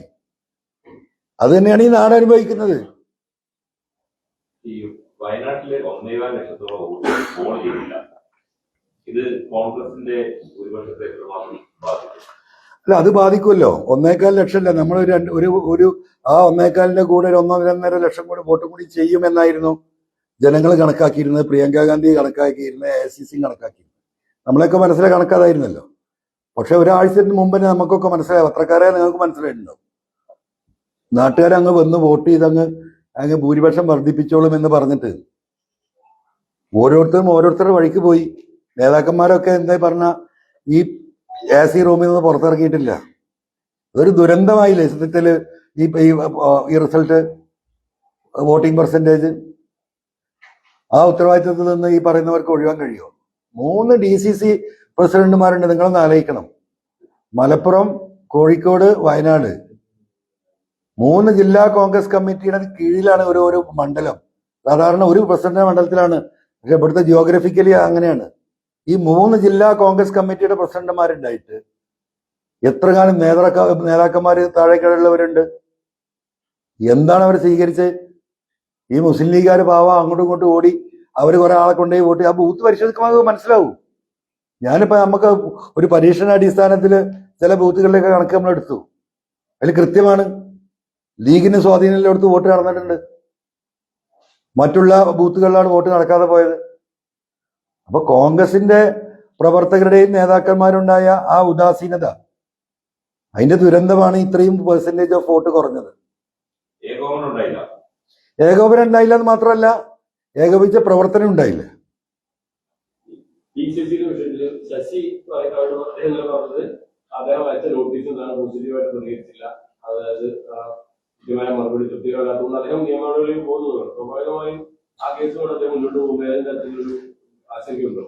അത് തന്നെയാണ് ഈ നാട് അനുഭവിക്കുന്നത്.
വയനാട്ടിലെ ഒന്നേകാൽ ലക്ഷത്തോളം വോട്ട് ചെയ്തില്ല ഇത് കോൺഗ്രസിന്റെ ഭൂരിപക്ഷത്തെ
അല്ല അത് ബാധിക്കുമല്ലോ. ഒന്നേകാൽ ലക്ഷം അല്ല നമ്മൾ ഒരു ഒരു ഒരു ആ ഒന്നേകാലിന്റെ കൂടെ ഒരു ഒന്നൊന്നര ലക്ഷം കൂടി വോട്ട് കൂടി ചെയ്യുമെന്നായിരുന്നു ജനങ്ങൾ കണക്കാക്കിയിരുന്നത്. പ്രിയങ്ക ഗാന്ധി കണക്കാക്കിയിരുന്നത് എ സി സി കണക്കാക്കിയിരുന്നത്. നമ്മളെയൊക്കെ മനസ്സിലെ കണക്കതായിരുന്നല്ലോ. പക്ഷെ ഒരാഴ്ചത്തിന് മുമ്പ് തന്നെ നമുക്കൊക്കെ മനസ്സിലായി. പത്രക്കാരെ നിങ്ങൾക്ക് മനസ്സിലായിട്ടുണ്ടാവും. നാട്ടുകാരെ അങ്ങ് വന്ന് വോട്ട് ചെയ്ത് അങ്ങ് അങ്ങ് ഭൂരിപക്ഷം വർദ്ധിപ്പിച്ചോളും എന്ന് പറഞ്ഞിട്ട് ഓരോരുത്തരും ഓരോരുത്തരുടെ വഴിക്ക് പോയി. നേതാക്കന്മാരൊക്കെ എന്താ പറഞ്ഞ ഈ എ സി റൂമിൽ നിന്ന് പുറത്തിറങ്ങിയിട്ടില്ല. അതൊരു ദുരന്തമായില്ലേ സത്യത്തിൽ ഈ, ഈ റിസൾട്ട് വോട്ടിംഗ് പെർസെന്റേജ് ആ ഉത്തരവാദിത്തത്തിൽ നിന്ന് ഈ പറയുന്നവർക്ക് ഒഴിവാൻ കഴിയുമോ? മൂന്ന് ഡി സി സി പ്രസിഡന്റുമാരുണ്ട് നിങ്ങളൊന്ന് ആലോചിക്കണം. മലപ്പുറം കോഴിക്കോട് വയനാട്. മൂന്ന് ജില്ലാ കോൺഗ്രസ് കമ്മിറ്റിയുടെ കീഴിലാണ് ഒരു ഒരു മണ്ഡലം. സാധാരണ ഒരു പ്രസിഡന്റ് മണ്ഡലത്തിലാണ്. പക്ഷെ ഇവിടുത്തെ ജിയോഗ്രഫിക്കലി അങ്ങനെയാണ്. ഈ മൂന്ന് ജില്ലാ കോൺഗ്രസ് കമ്മിറ്റിയുടെ പ്രസിഡന്റുമാരുണ്ടായിട്ട് എത്ര കാലം നേതാക്ക നേതാക്കന്മാർ താഴേക്കുള്ളവരുണ്ട് എന്താണ് അവർ സ്വീകരിച്ചത് ഈ മുസ്ലിം ലീഗുകാർ പാവ അങ്ങോട്ടും ഇങ്ങോട്ടും ഓടി അവർ കുറെ ആളെ കൊണ്ടുപോയി വോട്ട് ആ ബൂത്ത് പരിശോധിക്കുമ്പോൾ മനസ്സിലാവും. ഞാനിപ്പോ നമുക്ക് ഒരു പരീക്ഷണാടിസ്ഥാനത്തിൽ ചില ബൂത്തുകളിലേക്ക് കണക്ക് നമ്മൾ എടുത്തു. അതിൽ കൃത്യമാണ്. ലീഗിന് സ്വാധീനമില്ലെടുത്ത് വോട്ട് നടന്നിട്ടുണ്ട്. മറ്റുള്ള ബൂത്തുകളിലാണ് വോട്ട് നടക്കാതെ പോയത്. അപ്പൊ കോൺഗ്രസിന്റെ പ്രവർത്തകരുടെയും നേതാക്കന്മാരുണ്ടായ ആ ഉദാസീനത അതിന്റെ ദുരന്തമാണ് ഇത്രയും പെർസെന്റേജ് ഓഫ് വോട്ട് കുറഞ്ഞത്.
ഏകോപനം ഉണ്ടായില്ല.
എന്ന് മാത്രമല്ല ഏകോപിച്ച പ്രവർത്തനം ഉണ്ടായില്ല.
ശശി അദ്ദേഹം പറഞ്ഞത് അദ്ദേഹം അയച്ച നോട്ടീസ് എന്താണ് പോസിറ്റീവായിട്ട് പ്രതികരിച്ചില്ല. അതായത് കൃത്യമായ മറുപടി തൃപ്തികരമല്ലാത്തതുകൊണ്ട് അദ്ദേഹം നിയമ നടപടികളിൽ പോകുന്നതാണ് സ്വാഭാവികമായും ആ കേസുകൊണ്ട് അദ്ദേഹം മുന്നോട്ട് പോകുമ്പോൾ ഏതെങ്കിലും തരത്തിലൊരു ആശങ്കയുണ്ടോ?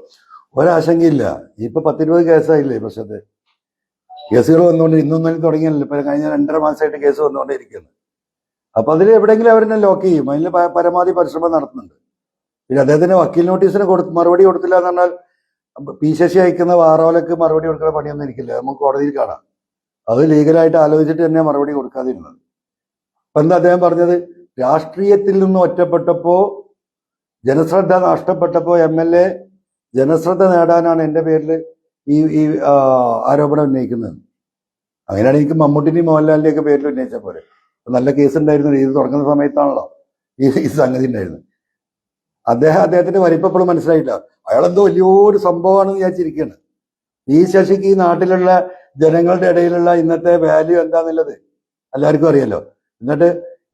ഒരാശങ്കയില്ല. ഇപ്പൊ പത്തിരുപത് കേസായില്ലേ പക്ഷേ കേസുകൾ വന്നുകൊണ്ട് ഇന്നും തന്നെ തുടങ്ങിയല്ലോ ഇപ്പൊ കഴിഞ്ഞ രണ്ടര മാസമായിട്ട് കേസ് വന്നുകൊണ്ടേയിരിക്കുന്നു. അപ്പൊ അതിൽ എവിടെയെങ്കിലും അവരെന്നെ ലോക്ക് ചെയ്യും. അതിന് പരമാവധി പരിശ്രമം നടത്തുന്നുണ്ട്. പിന്നെ അദ്ദേഹത്തിന്റെ വക്കീൽ നോട്ടീസിന് കൊടു മറുപടി കൊടുത്തില്ല എന്ന് പറഞ്ഞാൽ പി ശശി അയക്കുന്ന വാറോലക്ക് മറുപടി കൊടുക്കുന്ന പണിയൊന്നും എനിക്കില്ല. നമുക്ക് കോടതിയിൽ കാണാം. അത് ലീഗലായിട്ട് ആലോചിച്ചിട്ട് തന്നെ മറുപടി കൊടുക്കാതിരുന്നത്. അപ്പൊ എന്താ അദ്ദേഹം പറഞ്ഞത്? രാഷ്ട്രീയത്തിൽ നിന്ന് ഒറ്റപ്പെട്ടപ്പോ ജനശ്രദ്ധ നഷ്ടപ്പെട്ടപ്പോ എം എൽ എ ജനശ്രദ്ധ നേടാനാണ് എന്റെ പേരിൽ ഈ ഈ ആരോപണം ഉന്നയിക്കുന്നത്. അങ്ങനെയാണ് എനിക്ക് മമ്മൂട്ടിന്റെയും മോഹൻലാലിന്റെയൊക്കെ പേരിൽ ഉന്നയിച്ച പോലെ നല്ല കേസ് ഉണ്ടായിരുന്നു ഇത് തുടങ്ങുന്ന സമയത്താണല്ലോ ഈ സംഗതി ഉണ്ടായിരുന്നത്. അദ്ദേഹം അദ്ദേഹത്തിന്റെ വലിപ്പപ്പോഴും മനസ്സിലായില്ല. അയാളെന്തോ വലിയൊരു സംഭവമാണെന്ന് വിചാരിച്ചിരിക്കുകയാണ്. ഈ ശശിക്ക് ഈ നാട്ടിലുള്ള ജനങ്ങളുടെ ഇടയിലുള്ള ഇന്നത്തെ വാല്യൂ എന്താന്നുള്ളത് എല്ലാവർക്കും അറിയാലോ. എന്നിട്ട്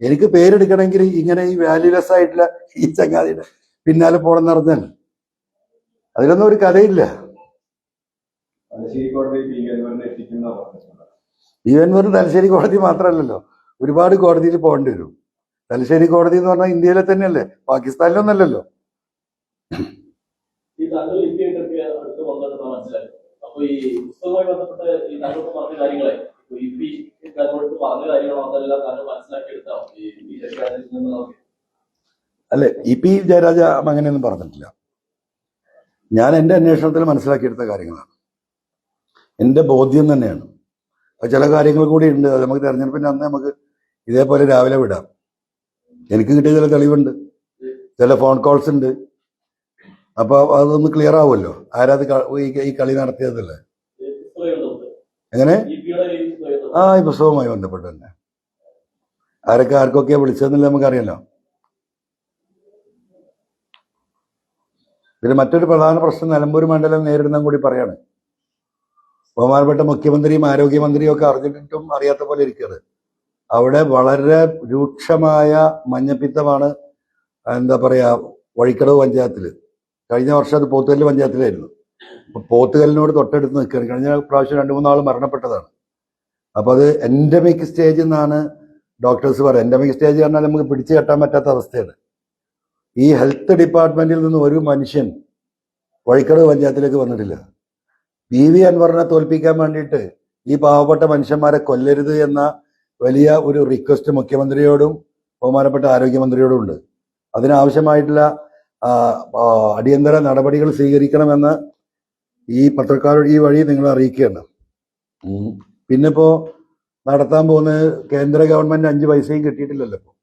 എനിക്ക് പേരെടുക്കണമെങ്കിൽ ഇങ്ങനെ ഈ വാല്യൂലെസ് ആയിട്ടുള്ള ഈ ചങ്ങാതിയുടെ പിന്നാലെ പോകണം നടന്നല്ല അതിലൊന്നും ഒരു കഥയില്ല. വെറും തലശ്ശേരി കോടതി മാത്രമല്ലല്ലോ. ഒരുപാട് കോടതിയിൽ പോകേണ്ടി വരും. തലശ്ശേരി കോടതി എന്ന് പറഞ്ഞാൽ ഇന്ത്യയിലെ തന്നെയല്ലേ? പാകിസ്ഥാനിലൊന്നല്ലല്ലോ.
ഈ താങ്കൾ ഇന്ത്യയിലൊക്കെ അടുത്ത് വന്നിട്ട് മനസ്സിലായി. അപ്പൊ ഈ പുസ്തകവുമായി ബന്ധപ്പെട്ട് ഈ താങ്കൾക്ക് പറഞ്ഞ കാര്യങ്ങളെ ഇപ്പൊ ഈ പി താങ്കളോട് പറഞ്ഞ കാര്യങ്ങളോ അതെല്ലാം താങ്കൾ മനസ്സിലാക്കിയെടുത്താൽ ഈ പി ശശികാരനിൽ നിന്ന് നമുക്ക്
അല്ലെ ഇ പി ജയരാജ അങ്ങനെയൊന്നും പറഞ്ഞിട്ടില്ല. ഞാൻ എന്റെ അന്വേഷണത്തിൽ മനസ്സിലാക്കിയെടുത്ത കാര്യങ്ങളാണ്. എന്റെ ബോധ്യം തന്നെയാണ്. അപ്പൊ ചില കാര്യങ്ങൾ കൂടി ഉണ്ട് നമുക്ക് തെരഞ്ഞെടുപ്പിന്റെ അന്ന് നമുക്ക് ഇതേപോലെ രാവിലെ വിടാം. എനിക്ക് കിട്ടിയ ചില തെളിവുണ്ട്. ചില ഫോൺ കോൾസ് ഉണ്ട്. അപ്പോൾ അതൊന്ന് ക്ലിയർ ആവുമല്ലോ? ആരാത് ഈ- കളി നടത്തിയതല്ലേ? എങ്ങനെ? ആ ഈ പുസ്തകവുമായി ബന്ധപ്പെട്ട് തന്നെ. ആരൊക്കെ ആർക്കൊക്കെയാ വിളിച്ചതെന്നില്ല നമുക്കറിയാലോ. പിന്നെ മറ്റൊരു പ്രധാന പ്രശ്നം നിലമ്പൂർ മണ്ഡലം നേരിടുന്ന കൂടി പറയാണ്. ബഹുമാനപ്പെട്ട മുഖ്യമന്ത്രിയും ആരോഗ്യമന്ത്രിയും ഒക്കെ അറിഞ്ഞിട്ടും അറിയാത്ത പോലെ ഇരിക്കുകയാണ്. അവിടെ വളരെ രൂക്ഷമായ മഞ്ഞപ്പിത്തമാണ് എന്താ പറയാ വഴിക്കടവ് പഞ്ചായത്തിൽ. കഴിഞ്ഞ വർഷം അത് പോത്തുകല്ല് പഞ്ചായത്തിലായിരുന്നു. അപ്പൊ പോത്തുകല്ലിനോട് തൊട്ടടുത്ത് നിൽക്കുകയാണ്. കഴിഞ്ഞ പ്രാവശ്യം രണ്ടു മൂന്നാൾ മരണപ്പെട്ടതാണ്. അപ്പോൾ അത് എൻഡമിക് സ്റ്റേജ് എന്നാണ് ഡോക്ടേഴ്സ് പറയുന്നത്. എൻഡമിക് സ്റ്റേജ് പറഞ്ഞാൽ നമുക്ക് പിടിച്ചു കെട്ടാൻ പറ്റാത്ത അവസ്ഥയാണ്. ഈ ഹെൽത്ത് ഡിപ്പാർട്ട്മെന്റിൽ നിന്ന് ഒരു മനുഷ്യൻ വഴിക്കടവ് പഞ്ചായത്തിലേക്ക് വന്നിട്ടില്ല. പി വി അൻവറിനെ തോൽപ്പിക്കാൻ വേണ്ടിയിട്ട് ഈ പാവപ്പെട്ട മനുഷ്യന്മാരെ കൊല്ലരുത് എന്ന വലിയ ഒരു റിക്വസ്റ്റ് മുഖ്യമന്ത്രിയോടും ബഹുമാനപ്പെട്ട ആരോഗ്യമന്ത്രിയോടും ഉണ്ട് അതിനാവശ്യമായിട്ടുള്ള അടിയന്തര നടപടികൾ സ്വീകരിക്കണമെന്ന് ഈ പത്രക്കാരോട് ഈ വഴി നിങ്ങൾ അറിയിക്കുകയാണ്. പിന്നെ പിന്നിപ്പോ നടത്താൻ പോകുന്ന കേന്ദ്ര ഗവൺമെന്റ് അഞ്ച് പൈസയും കിട്ടിയിട്ടില്ലല്ലോ ഇപ്പോൾ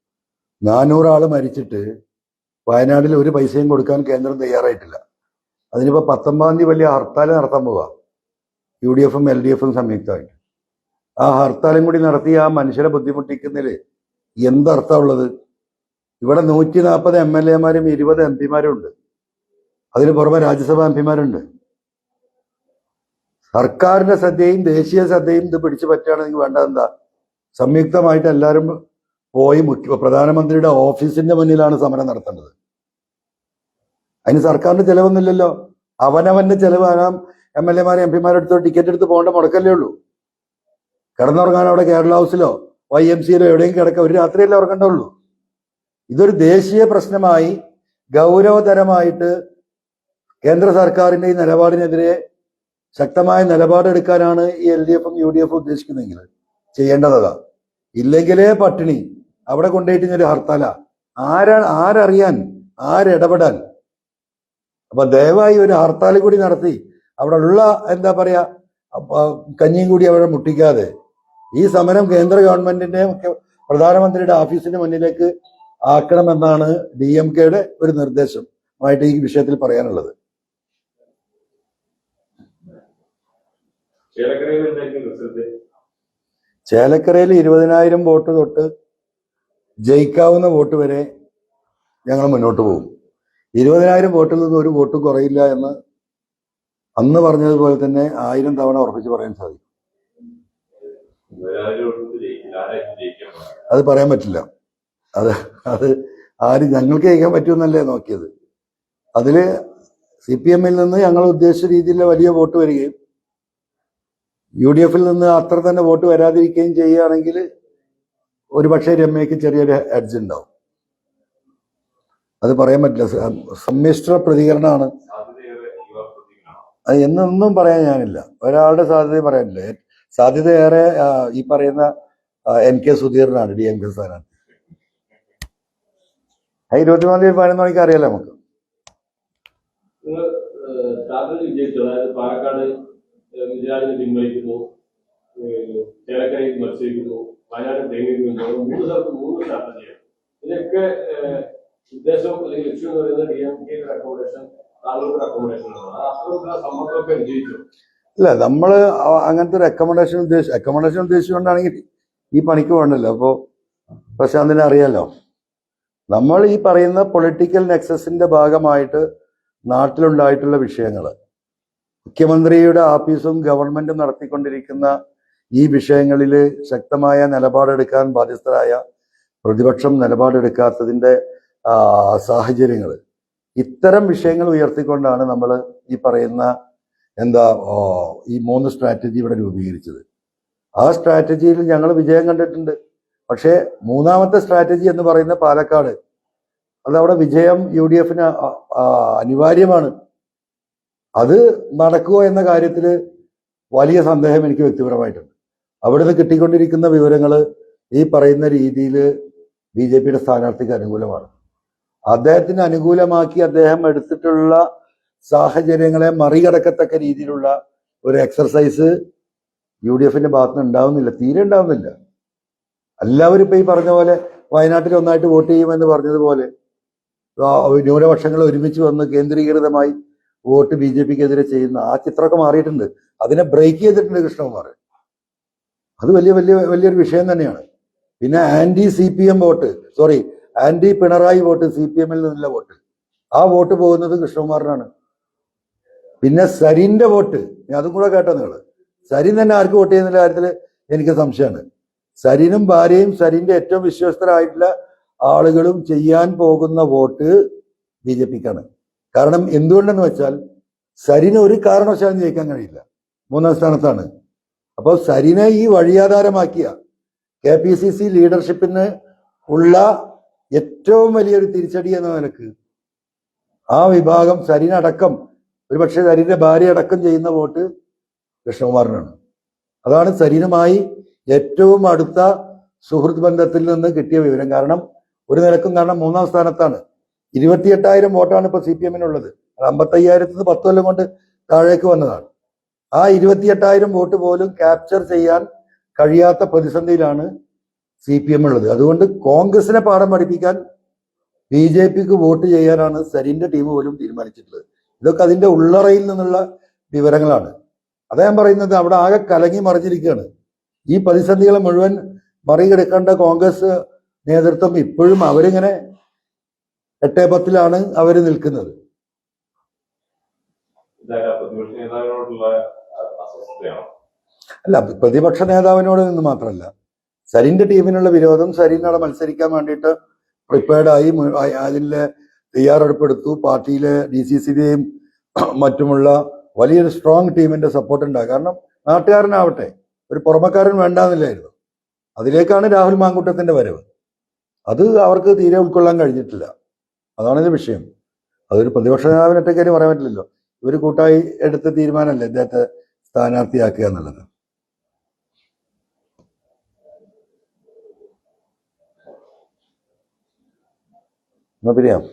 നാനൂറാൾ മരിച്ചിട്ട് വയനാട്ടിൽ ഒരു പൈസയും കൊടുക്കാൻ കേന്ദ്രം തയ്യാറായിട്ടില്ല. അതിനിപ്പോ പത്തൊമ്പതാം തീയതി വലിയ ഹർത്താൽ നടത്താൻ പോവാ. യു ഡി എഫും എൽ ഡി എഫും സംയുക്തമായിട്ട്. ആ ഹർത്താലും കൂടി നടത്തി ആ മനുഷ്യരെ ബുദ്ധിമുട്ടിക്കുന്നതിൽ എന്തർത്ഥമുള്ളത്? ഇവിടെ നൂറ്റി നാൽപ്പത് എം എൽ എമാരും ഇരുപത് എം പിമാരും ഉണ്ട്. അതിന് പുറമെ രാജ്യസഭാ എം പിമാരുണ്ട്. സർക്കാരിന്റെ ശ്രദ്ധയും ദേശീയ ശ്രദ്ധയും ഇത് പിടിച്ചു പറ്റുകയാണെങ്കിൽ വേണ്ടത് എന്താ? സംയുക്തമായിട്ട് എല്ലാവരും പോയി മുഖ്യ പ്രധാനമന്ത്രിയുടെ ഓഫീസിന്റെ മുന്നിലാണ് സമരം നടത്തേണ്ടത്. അതിന് സർക്കാരിന്റെ ചെലവൊന്നുമില്ലല്ലോ. അവനവന്റെ ചെലവ് ആകാം എം എൽ എമാരെ എം പിമാരെടുത്തോ ടിക്കറ്റ് എടുത്ത് പോകേണ്ട മുടക്കല്ലേ ഉള്ളൂ. കിടന്നുറങ്ങാൻ അവിടെ കേരള ഹൗസിലോ വൈ എം സിയിലോ എവിടെയും കിടക്കുക ഒരു രാത്രിയല്ലേ ഉറങ്ങണ്ടുള്ളൂ ഇതൊരു ദേശീയ പ്രശ്നമായി ഗൗരവതരമായിട്ട് കേന്ദ്ര സർക്കാരിന്റെ ഈ നിലപാടിനെതിരെ ശക്തമായ നിലപാടെടുക്കാനാണ് ഈ എൽ ഡി എഫും യു ഡി എഫും ഉദ്ദേശിക്കുന്നതെങ്കിൽ ചെയ്യേണ്ടതാ ഇല്ലെങ്കിലേ പട്ടിണി അവിടെ കൊണ്ടുപോയിട്ട് ഒരു ഹർത്താല. ആരാ ആരറിയാൻ ആരിടപെടാൻ? അപ്പൊ ദയവായി ഒരു ഹർത്താൽ കൂടി നടത്തി. അവിടെ ഉള്ള എന്താ പറയാ കഞ്ഞിയും കൂടി അവിടെ മുട്ടിക്കാതെ ഈ സമരം കേന്ദ്ര ഗവൺമെന്റിന്റെ പ്രധാനമന്ത്രിയുടെ ഓഫീസിന് മുന്നിലേക്ക് ആക്കണമെന്നാണ് ഡി എം കെയുടെ ഒരു നിർദ്ദേശമായിട്ട് ഈ വിഷയത്തിൽ പറയാനുള്ളത്.
ചേലക്കരയിൽ
ഇരുപതിനായിരം വോട്ട് തൊട്ട് ജയിക്കാവുന്ന വോട്ട് വരെ ഞങ്ങൾ മുന്നോട്ട് പോകും. ഇരുപതിനായിരം വോട്ടിൽ നിന്ന് ഒരു വോട്ടും കുറയില്ല എന്ന് അന്ന് പറഞ്ഞതുപോലെ തന്നെ ആയിരം തവണ ഉറപ്പിച്ച് പറയാൻ സാധിക്കും. അത് പറയാൻ പറ്റില്ല. അത് അത് ആര് ഞങ്ങൾക്ക് ജയിക്കാൻ പറ്റുമെന്നല്ലേ നോക്കിയത്. അതിൽ സി പി എമ്മിൽ നിന്ന് ഞങ്ങൾ ഉദ്ദേശിച്ച രീതിയിലുള്ള വലിയ വോട്ട് വരികയും യു ഡി എഫിൽ നിന്ന് അത്ര തന്നെ വോട്ട് വരാതിരിക്കുകയും ചെയ്യുകയാണെങ്കിൽ ഒരുപക്ഷെ രമ്യക്ക് ചെറിയൊരു എഡ്ജ് ഉണ്ടാവും. അത് പറയാൻ പറ്റില്ല. സമ്മിശ്ര പ്രതികരണമാണ്. എന്നൊന്നും പറയാൻ ഞാനില്ല. ഒരാളുടെ സാധ്യത പറയാനില്ല. സാധ്യതയേറെ ഈ പറയുന്ന എൻ കെ സുധീറിനാണ് ഡി എം കെ സ്ഥാനാർത്ഥി ആ ഇരുപത്തിമൂന്നാം തീയതി പതിനൊന്ന് മണിക്ക് അറിയാലോ നമുക്ക്?
പാലക്കാട് ഉദ്ദേശം അല്ലെങ്കിൽ ലക്ഷ്യം എന്ന് പറയുന്നത് ഡി എം കെ അക്കോമഡേഷൻ താങ്കളുടെ അക്കോമഡേഷൻ അത് അത്തരത്തിലുള്ള സമ്മർദ്ദമൊക്കെ വിജയിച്ചു.
ഇല്ല നമ്മൾ അങ്ങനത്തെ ഒരു അക്കോമഡേഷൻ ഉദ്ദേശിച്ച് അക്കോമഡേഷൻ ഉദ്ദേശിച്ചുകൊണ്ടാണെങ്കിൽ ഈ പണിക്ക് വേണ്ടല്ലോ അപ്പോൾ പ്രശാന്തിനെ അറിയാലോ? നമ്മൾ ഈ പറയുന്ന പൊളിറ്റിക്കൽ നെക്സസിന്റെ ഭാഗമായിട്ട് നാട്ടിലുണ്ടായിട്ടുള്ള വിഷയങ്ങൾ മുഖ്യമന്ത്രിയുടെ ആഫീസും ഗവൺമെന്റും നടത്തിക്കൊണ്ടിരിക്കുന്ന ഈ വിഷയങ്ങളിൽ ശക്തമായ നിലപാടെടുക്കാൻ ബാധ്യസ്ഥരായ പ്രതിപക്ഷം നിലപാടെടുക്കാത്തതിന്റെ സാഹചര്യങ്ങൾ ഇത്തരം വിഷയങ്ങൾ ഉയർത്തിക്കൊണ്ടാണ് നമ്മൾ ഈ പറയുന്ന എന്താ ഈ മൂന്ന് സ്ട്രാറ്റജി ഇവിടെ രൂപീകരിച്ചത്. ആ സ്ട്രാറ്റജിയിൽ ഞങ്ങൾ വിജയം കണ്ടിട്ടുണ്ട്. പക്ഷേ മൂന്നാമത്തെ സ്ട്രാറ്റജി എന്ന് പറയുന്ന പാലക്കാട് അതവിടെ വിജയം യു ഡി എഫിന് അനിവാര്യമാണ്. അത് നടക്കുമോ എന്ന കാര്യത്തിൽ വലിയ സന്ദേഹം എനിക്ക് വ്യക്തിപരമായിട്ടുണ്ട്. അവിടുന്ന് കിട്ടിക്കൊണ്ടിരിക്കുന്ന വിവരങ്ങൾ ഈ പറയുന്ന രീതിയിൽ ബി ജെ പിയുടെ സ്ഥാനാർത്ഥിക്ക് അനുകൂലമാണ്. അദ്ദേഹത്തിന് അനുകൂലമാക്കി അദ്ദേഹം എടുത്തിട്ടുള്ള സാഹചര്യങ്ങളെ മറികടക്കത്തക്ക രീതിയിലുള്ള ഒരു എക്സർസൈസ് യു ഡി എഫിന്റെ ഭാഗത്തുനിന്ന് ഉണ്ടാവുന്നില്ല. തീരെ ഉണ്ടാവുന്നില്ല. എല്ലാവരും ഇപ്പൊ ഈ പറഞ്ഞ പോലെ വയനാട്ടിൽ ഒന്നായിട്ട് വോട്ട് ചെയ്യുമെന്ന് പറഞ്ഞതുപോലെ ന്യൂനപക്ഷങ്ങൾ ഒരുമിച്ച് വന്ന് കേന്ദ്രീകൃതമായി വോട്ട് ബി ജെ പിക്കെതിരെ ചെയ്യുന്ന ആ ചിത്രമൊക്കെ മാറിയിട്ടുണ്ട്. അതിനെ ബ്രേക്ക് ചെയ്തിട്ടുണ്ട് കൃഷ്ണകുമാർ. അത് വലിയ വലിയ വലിയൊരു വിഷയം തന്നെയാണ്. പിന്നെ anti C P M vote sorry anti Pinarayi vote C P എമ്മിൽ നിന്നുള്ള വോട്ട്. ആ വോട്ട് പോകുന്നത് കൃഷ്ണകുമാറിനാണ്. പിന്നെ സരിന്റെ വോട്ട് ഞാൻ അതും കൂടെ കേട്ടോ നിങ്ങൾ സരിൻ തന്നെ ആർക്ക് വോട്ട് ചെയ്യുന്ന കാര്യത്തിൽ എനിക്ക് സംശയമാണ്. സരിനും ഭാര്യയും സരിന്റെ ഏറ്റവും വിശ്വസ്തരായിട്ടുള്ള ആളുകളും ചെയ്യാൻ പോകുന്ന വോട്ട് ബി ജെ പിക്കാണ്. കാരണം എന്തുകൊണ്ടെന്ന് വെച്ചാൽ സരിന് ഒരു കാരണവശാലും ജയിക്കാൻ കഴിയില്ല. മൂന്നാം സ്ഥാനത്താണ്. അപ്പോൾ സരിനെ ഈ വഴിയാധാരമാക്കിയ കെ പി സി സി ലീഡർഷിപ്പിന് ഉള്ള ഏറ്റവും വലിയൊരു തിരിച്ചടി എന്ന നിലയ്ക്ക് ആ വിഭാഗം സരിനടക്കം ഒരുപക്ഷെ സരിന്റെ ഭാര്യ അടക്കം ചെയ്യുന്ന വോട്ട് കൃഷ്ണകുമാറിനാണ്. അതാണ് സരീനുമായി ഏറ്റവും അടുത്ത സുഹൃത്ത് ബന്ധത്തിൽ നിന്ന് കിട്ടിയ വിവരം. കാരണം ഒരു നിരക്കും കാരണം മൂന്നാം സ്ഥാനത്താണ്. ഇരുപത്തിയെട്ടായിരം വോട്ടാണ് ഇപ്പൊ സി പി എമ്മിനുള്ളത്. അത് അമ്പത്തയ്യായിരത്തി പത്ത് കൊല്ലം കൊണ്ട് താഴേക്ക് വന്നതാണ്. ആ ഇരുപത്തിയെട്ടായിരം വോട്ട് പോലും ക്യാപ്ചർ ചെയ്യാൻ കഴിയാത്ത പ്രതിസന്ധിയിലാണ് സി പി എം ഉള്ളത് അതുകൊണ്ട് കോൺഗ്രസിനെ പാഠം പഠിപ്പിക്കാൻ ബി ജെ പിക്ക് വോട്ട് ചെയ്യാനാണ് സരിന്റെ ടീം പോലും തീരുമാനിച്ചിട്ടുള്ളത്. ഇതൊക്കെ അതിന്റെ ഉള്ളറയിൽ നിന്നുള്ള വിവരങ്ങളാണ്. അതാ ഞാൻ പറയുന്നത് അവിടെ ആകെ കലങ്ങി മറിഞ്ഞിരിക്കുകയാണ്. ഈ പ്രതിസന്ധികളെ മുഴുവൻ മറികടക്കേണ്ട കോൺഗ്രസ് നേതൃത്വം ഇപ്പോഴും അവരിങ്ങനെ എട്ടേ പത്തിലാണ് അവർ നിൽക്കുന്നത്. അല്ല പ്രതിപക്ഷ നേതാവിനോട് നിന്ന് മാത്രമല്ല സരിന്റെ ടീമിനുള്ള വിരോധം സരിനോട് മത്സരിക്കാൻ വേണ്ടിയിട്ട് പ്രിപ്പയർഡായി അതിലെ തയ്യാറെടുപ്പെടുത്തു. പാർട്ടിയിലെ ഡി സി സിയുടെയും മറ്റുമുള്ള വലിയൊരു സ്ട്രോങ് ടീമിന്റെ സപ്പോർട്ട് ഉണ്ടാകും കാരണം നാട്ടുകാരനാവട്ടെ ഒരു പുറമക്കാരൻ വേണ്ടാന്നില്ലായിരുന്നു. അതിലേക്കാണ് രാഹുൽ മാങ്കൂട്ടത്തിന്റെ വരവ്. അത് അവർക്ക് തീരെ ഉൾക്കൊള്ളാൻ കഴിഞ്ഞിട്ടില്ല. അതാണ് ഇതിന്റെ വിഷയം. അതൊരു പ്രതിപക്ഷ നേതാവിനൊറ്റക്കാര്യം പറയാൻ പറ്റില്ലല്ലോ. ഇവർ കൂട്ടായി എടുത്ത തീരുമാനമല്ലേ ഇദ്ദേഹത്തെ സ്ഥാനാർത്ഥിയാക്കുക എന്നുള്ളത്? എന്നാ പിരിയാം